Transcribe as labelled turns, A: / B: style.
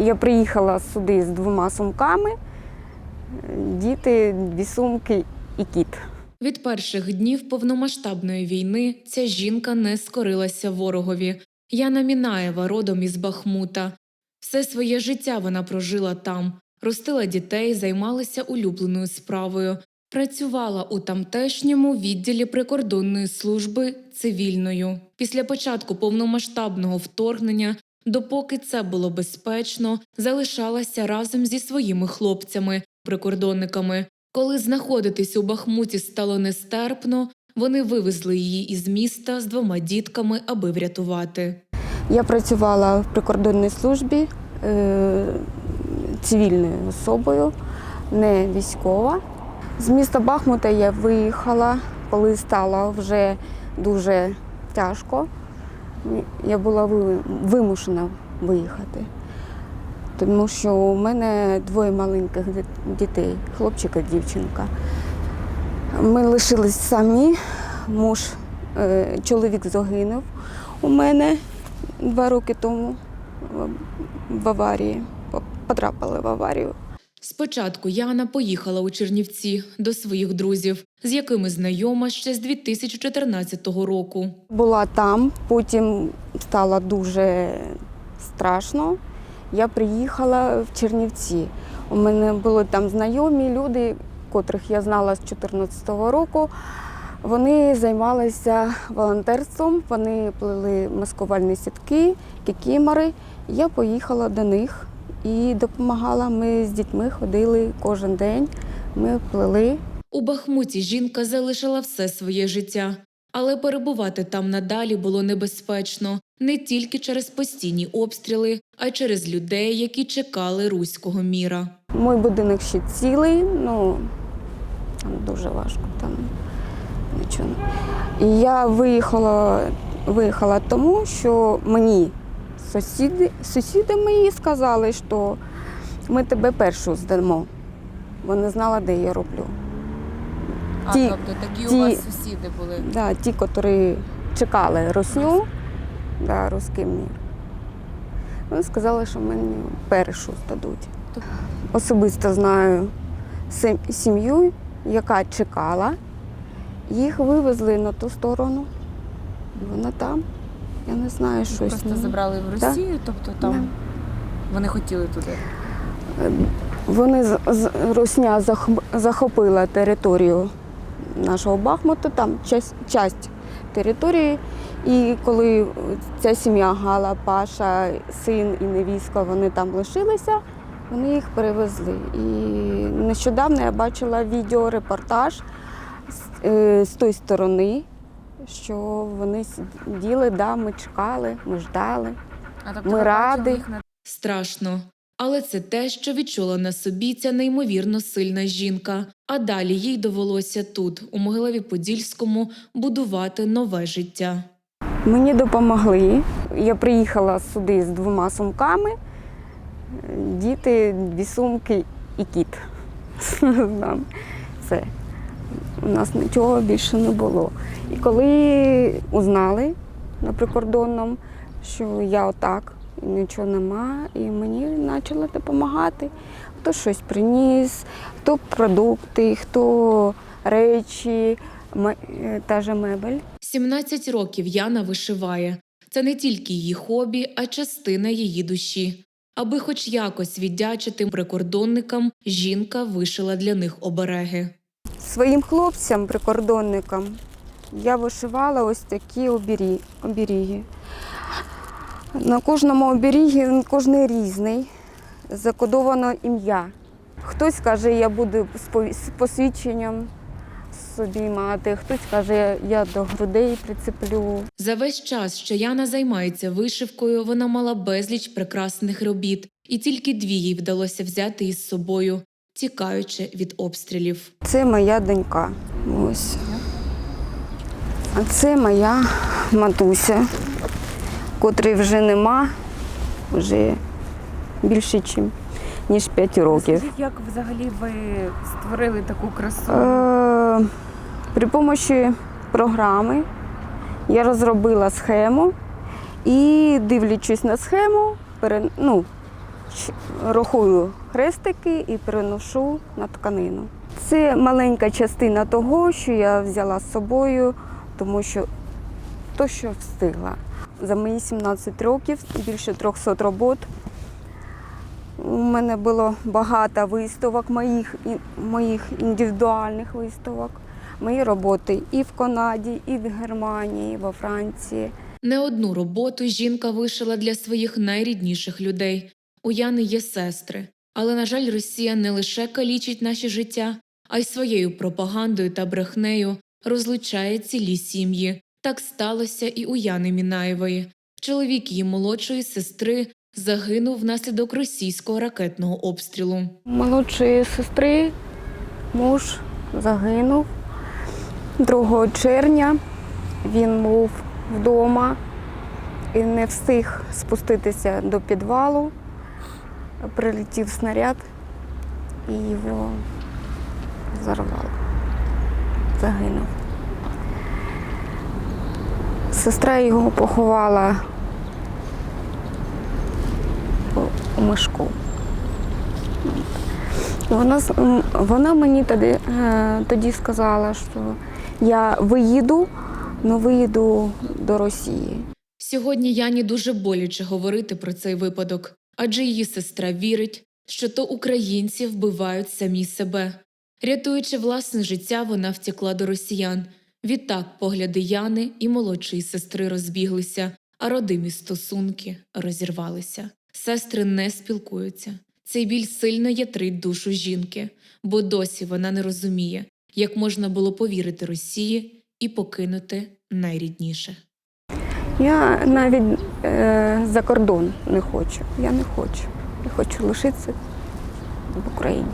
A: Я приїхала сюди з двома сумками, діти, дві сумки і кіт.
B: Від перших днів повномасштабної війни ця жінка не скорилася ворогові. Яна Мінаєва родом із Бахмута. Все своє життя вона прожила там, ростила дітей, займалася улюбленою справою, працювала у тамтешньому відділі прикордонної служби цивільною. Після початку повномасштабного вторгнення, допоки це було безпечно, залишалася разом зі своїми хлопцями, прикордонниками. Коли знаходитись у Бахмуті стало нестерпно, вони вивезли її із міста з двома дітками, аби врятувати.
A: Я працювала в прикордонній службі е, цивільною особою, не військова. З міста Бахмута я виїхала, коли стало вже дуже тяжко. Я була вимушена виїхати, тому що у мене двоє маленьких дітей, хлопчик і дівчинка. Ми лишились самі, муж, е, чоловік загинув у мене два роки тому в аварії. Потрапили в аварію.
B: Спочатку Яна поїхала у Чернівці до своїх друзів, з якими знайома ще з 2014 року.
A: Була там, потім стало дуже страшно. Я приїхала в Чернівці. У мене були там знайомі люди, котрих я знала з 2014 року. Вони займалися волонтерством, вони плели маскувальні сітки, кікімори. Я поїхала до них і допомагала. Ми з дітьми ходили кожен день. Ми плели.
B: У Бахмуті жінка залишила все своє життя, але перебувати там надалі було небезпечно не тільки через постійні обстріли, а й через людей, які чекали руського міра.
A: Мій будинок ще цілий, ну там дуже важко, там нічого. І я виїхала, виїхала тому, що мені сусіди, сусіди мої сказали, що ми тебе першу здамо. Вони знали, де я роблю.
C: А,
A: Ті-
C: тобто такі
A: ті-
C: у вас сусіди були.
A: Да, ті, які чекали росню, да, русський мір. Вони сказали, що мені першу здадуть. Особисто знаю сім'ю, яка чекала. Їх вивезли на ту сторону. І Вона там. Я не знаю, що з
C: Просто
A: ними.
C: забрали в
A: Да.
C: Росію, тобто там
A: Да.
C: вони хотіли туди.
A: Вони з, з Русня захопила територію нашого Бахмуту, там часть, часть території. І коли ця сім'я Гала, Паша, син і невістка, вони там лишилися, вони їх перевезли. І нещодавно я бачила відеорепортаж з, е, з тої сторони, що вони сиділи, да, ми чекали, ми ждали.
C: А тобто
A: Ми раді.
C: їх
B: Страшно. Але це те, що відчула на собі ця неймовірно сильна жінка. А далі їй довелося тут, у Могилеві-Подільському, будувати нове життя.
A: Мені допомогли. Я приїхала сюди з двома сумками. Діти, дві сумки і кіт. Все. У нас нічого більше не було. І коли узнали на прикордонному, що я отак, і нічого нема, і мені почали допомагати. Хто щось приніс, хто продукти, хто речі, е, та же мебель.
B: 17 років Яна вишиває. Це не тільки її хобі, а частина її душі. Аби хоч якось віддячити прикордонникам, жінка вишила для них обереги.
A: Своїм хлопцям, прикордонникам, я вишивала ось такі обері- оберіги. На кожному оберігі кожний різний, закодовано ім'я. Хтось каже, я буду з посвідченням собі мати, хтось каже, я до грудей прицеплю.
B: За весь час, що Яна займається вишивкою, вона мала безліч прекрасних робіт, і тільки дві їй вдалося взяти із собою, тікаючи від обстрілів.
A: Це моя донька. Ось. А це моя матуся, котрої вже нема, вже більше, чим- ніж 5 років.
C: Скажіть, як взагалі ви створили таку красу?
A: Е, при допомогі програми я розробила схему і, дивлячись на схему, пере, ну, Рахую хрестики і переношу на тканину. Це маленька частина того, що я взяла з собою, тому що то, що встигла. За мої 17 років більше 300 робот. У мене було багато виставок, моїх, моїх індивідуальних виставок. Мої роботи і в Канаді, і в Германії, і во Франції.
B: Не одну роботу жінка вишила для своїх найрідніших людей. У Яни є сестри. Але, на жаль, Росія не лише калічить наші життя, а й своєю пропагандою та брехнею розлучає цілі сім'ї. Так сталося і у Яни Мінаєвої. Чоловік її молодшої сестри загинув внаслідок російського ракетного обстрілу.
A: Молодшої сестри муж загинув 2 червня. Він був вдома і не встиг спуститися до підвалу. Прилетів снаряд і його зарвало. Загинув. Сестра його поховала у мешку. Вона, вона мені тоді, е, тоді сказала, що я виїду, але виїду до Росії.
B: Сьогодні Яні дуже боляче говорити про цей випадок, адже її сестра вірить, що то українці вбивають самі себе. Рятуючи власне життя, вона втекла до росіян. Відтак погляди Яни і молодшої сестри розбіглися, а родимі стосунки розірвалися. Сестри не спілкуються. Цей біль сильно ятрить душу жінки, бо досі вона не розуміє, як можна було повірити Росії і покинути найрідніше.
A: Я навіть за кордон не хочу. Я не хочу. Я хочу лишитися в Україні.